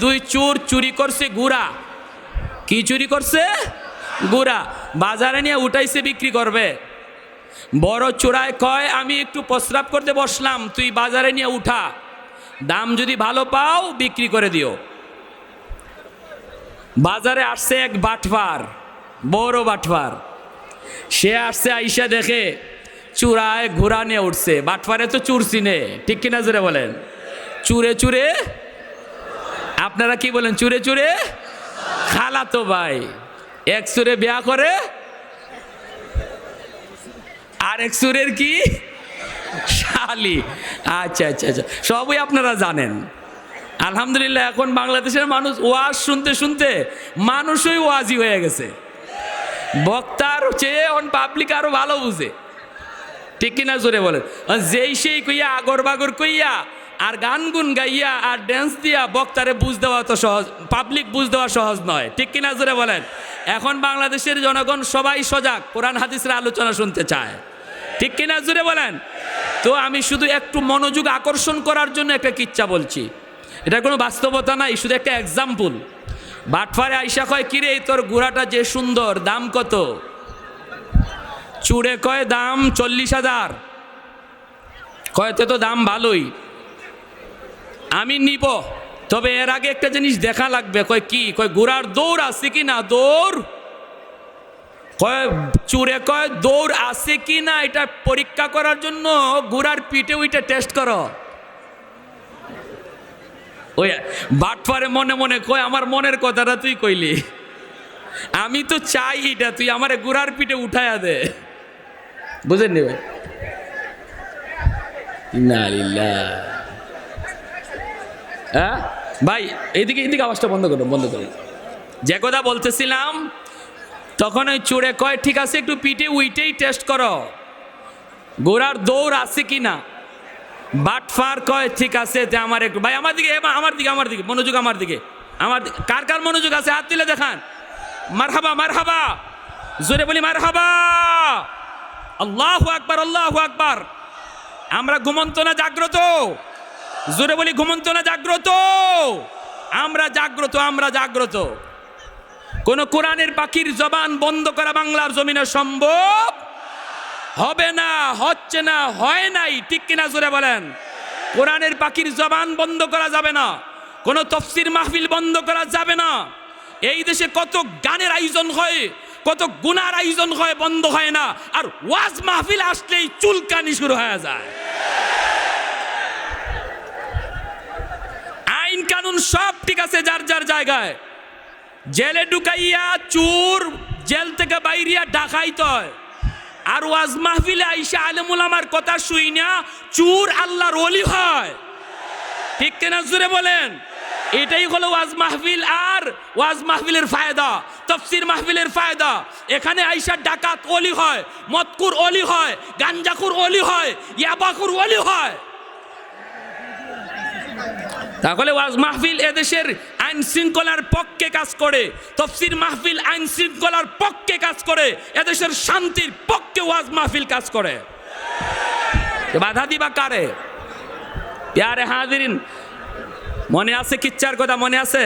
দুই চোর চুরি করছে গুড়া। কি চুরি করছে? গুড়া। বাজারে নিয়ে উঠাইছে, বিক্রি করবে। বড় চোরায় কয়, আমি একটু প্রস্রাব করতে বসলাম, তুই বাজারে নিয়ে উঠা। দাম যদি ভালো পাও, বিক্রি করে দিও। বাজারে আসছে এক বাটফার, বড় বাটফার। সে আসছে, আইসা দেখে চূড়ায় ঘোড়া নিয়ে উঠছে। বাটফারে তো চুর চিনে, ঠিক কিনা জোরে বলেন? চুরে চুরে আপনারা কি বলেন, চুরে চুরে? খালা তো ভাই, এক সুরে বিয়া করে, আর এক সুরের কি? শালি। আচ্ছা আচ্ছা আচ্ছা সবই আপনারা জানেন। আলহামদুলিল্লাহ, এখন বাংলাদেশের মানুষ ওয়াজ শুনতে শুনতে মানুষই ওয়াজি হয়ে গেছে। বক্তার চেয়ে অন পাবলিক আরও ভালো বুঝে। ঠিক কিনা জোরে বলেন? যেই সেই কইয়া আগর বাগর কইয়া আর গান গুন গাইয়া আর ড্যান্স দিয়া বক্তারে বুঝ দেওয়া তো সহজ পাবলিক বুঝ দেওয়া সহজ নয়। ঠিক কিনা জোরে বলেন? এখন বাংলাদেশের জনগণ সবাই সজাগ, কোরআন হাদিসের আলোচনা শুনতে চায়। ঠিক কিনা জোরে বলেন? তো আমি শুধু একটু মনোযোগ আকর্ষণ করার জন্য একটা কিচ্ছা বলছি। এটা কোনো বাস্তবতা নাই, শুধু একটা এক্সাম্পল বাটফারে আইসা কয়, কিরে, তোর গুড়াটা যে সুন্দর, দাম কত? চুড়ে কয়, দাম চল্লিশ হাজার। কয়তে তো দাম ভালোই। আমি নিব। তবে এর আগে একটা জিনিস দেখা লাগবে। কয় কি? কয় ঘোড়ার দৌড় আছে কি না? দৌড়? কয় চুরে কয় দৌড় আছে কি না? এটা পরীক্ষা করার জন্য ঘোড়ার পিঠে ওইটা টেস্ট করো। ওই বাটফারে মনে মনে কয়, আমার মনের কথাটা তুই কইলি। আমি তো চাই এটা, তুই আমারে গুড়ার পিঠে উঠায়া দে। বুঝেন নি ভাই না। হ্যাঁ? ভাই, এইদিকে এইদিকে আওয়াজটা বন্ধ করো বন্ধ করো। যে কথা বলতেছিলাম, তখন ওই চুড়ে কয়, ঠিক আছে, একটু পিঠে উইটেই টেস্ট করো। গোড়ার দৌড় আছে কি না বাটফার কয়, ঠিক আছে যে আমার একটু ভাই, আমার দিকে আমার দিকে আমার দিকে, মনোযোগ আমার দিকে, আমার কার কার মনোযোগ আছে? হাত তুলে দেখান। মারহাবা মারহাবা। জোরে বলি, মারহাবা। আল্লাহু আকবার আল্লাহু আকবার। আমরা ঘুমন্ত না, জাগ্রত। জোরে বলি, ঘুমন্ত না, জাগ্রত। আমরা জাগ্রত আমরা জাগ্রত। কোন কোরআনের পাখির জবান বন্ধ করা বাংলার জমিনে সম্ভব? হবে না, হচ্ছে না, হয় নাই, ঠিক কিনা জোরে বলেন? কোরআনের পাখির জবান বন্ধ করা যাবে না, কোনো তফসির মাহফিল বন্ধ করা যাবে না। এই দেশে কত গানের আয়োজন হয়, কত গুনার আয়োজন হয়, বন্ধ হয় না। আর ওয়াজ মাহফিল আসলেই চুলকানি শুরু হয়ে যায় আইন কানুন সব ঠিক আছে যার যার জায়গায়। জেলে ঢুকাইয়া চুর জেল থেকে বাইরিয়া ডাকাইত হয়। আর ওয়াজ মাহফিলে আইসা আলেমুল আমার কথা শুই না চুর আল্লাহর ওলি হয়। ঠিক কেনা জুড়ে বলেন? এটাই হলো ওয়াজ মাহফিল আর ওয়াজ মাহফিলের ফায়দা, তফসির মাহফিলের ফায়দা। এখানে আইসা ডাকাত অলি হয় মতকুর অলি হয় গাঞ্জাকুর অলি হয় ইয়াবাকুর অলি হয়। তাহলে ওয়াজ মাহফিল এদেশের আইন শৃঙ্খলার পক্ষে কাজ করে। তফসির মাহফিল আইন শৃঙ্খলার পক্ষে কাজ করে। এদেশের শান্তির পক্ষে ওয়াজ মাহফিল কাজ করে। বাধা দিবা কারে? ইয়ারে হাজিরিন, মনে আছে কিচ্ছার কথা মনে আছে?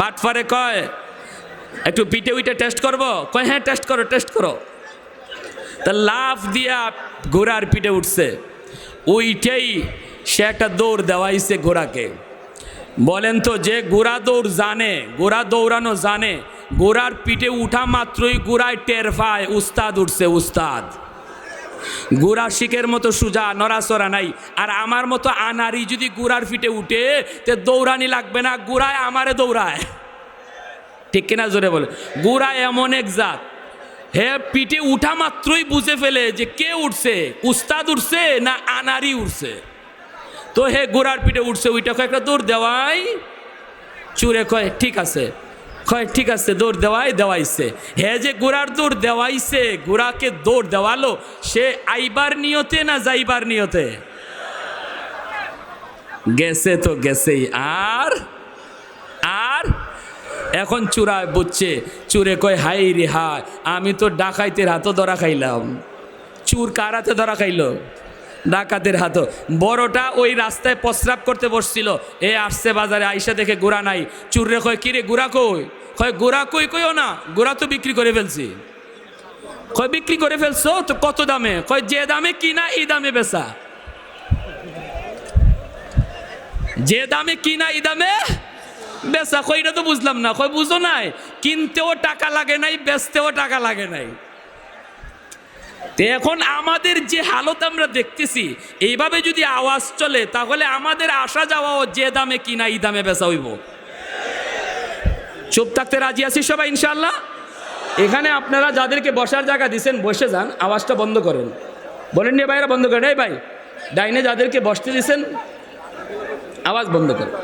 বাটফারে কয়, একটু পিঠে উইটে টেস্ট করব? কয় হ্যাঁ টেস্ট করো টেস্ট করো। তা লাফ দিয়া ঘোড়ার পিঠে উঠছে। ওইটাই সে একটা দৌড় দেওয়াইছে ঘোড়াকে। বলেন তো, যে ঘোড়া দৌড় জানে, ঘোড়া দৌড়ানো জানে, ঘোড়ার পিঠে উঠা মাত্রই ঘোড়ায় টের পায়, উস্তাদ উঠছে উস্তাদ। গুড়া শিখের মতো সুজা, নড়াচড়া নাই। আর আমার মতো আনারি যদি গোড়ার ফিটে উঠে, তে দৌড়ানি লাগবে না গোড়ায় আমারে দৌড়ায়। ঠিক কিনা জোরে বলে? গুড়া এমন এক জাত, হে পিঠে উঠা মাত্রই বুঝে ফেলে যে কে উঠছে, উস্তাদ উঠছে না আনারি উঠছে? তো হে গোড়ার পিঠে উঠছে ওইটা, কয়, একটা দৌড় দেওয়াই। চুরে কয়, ঠিক আছে। কয়, ঠিক আছে, দৌড় দেওয়াই, দেওয়াইছে। হে যে গোড়ার দৌড় দেওয়াইছে, গোড়াকে দৌড় দেওয়ালো, সে আইবার নিয়তে না যাইবার নিয়তে? গেছে তো গেছেই। আর আর এখন চূড়ায় বুঝছে, চুরে কয়, হাই রে হাই আমি তো ডাকাইতের হাতও ধরা খাইলাম। চুর কার হাতে ধরা খাইলো? ডাকাতের হাতও। বড়টা ওই রাস্তায় প্রস্রাব করতে বসছিল। এ আসছে বাজারে, আইসা দেখে গুড়া নাই। চুররে কয়, কিরে, গুড়া কই? কয়, গুড়া কই, কইও না, গুড়া তো বিক্রি করে ফেলছি। কয়, বিক্রি করে ফেলছো? তো কত দামে? কয়, যে দামে কিনা এই দামে বেচা। যে দামে কিনা এই দামে বেচা। কই এটা তো বুঝলাম না। কই বুঝো নাই, কিনতেও টাকা লাগে নাই, বেচতেও টাকা লাগে নাই। তো এখন আমাদের যে হালত আমরা দেখতেছি, এইভাবে যদি আওয়াজ চলে, তাহলে আমাদের আসা যাওয়াও যে দামে কিনা এই দামে বেচা হইব। চুপ থাকতে রাজি আছি সবাই ইনশাল্লাহ এখানে আপনারা যাদেরকে বসার জায়গা দিছেন, বসে যান, আওয়াজটা বন্ধ করেন। বলেন নি ভাইরা, বন্ধ করেন। এই ভাই, ডাইনে যাদেরকে বসতে দিছেন, আওয়াজ বন্ধ করেন।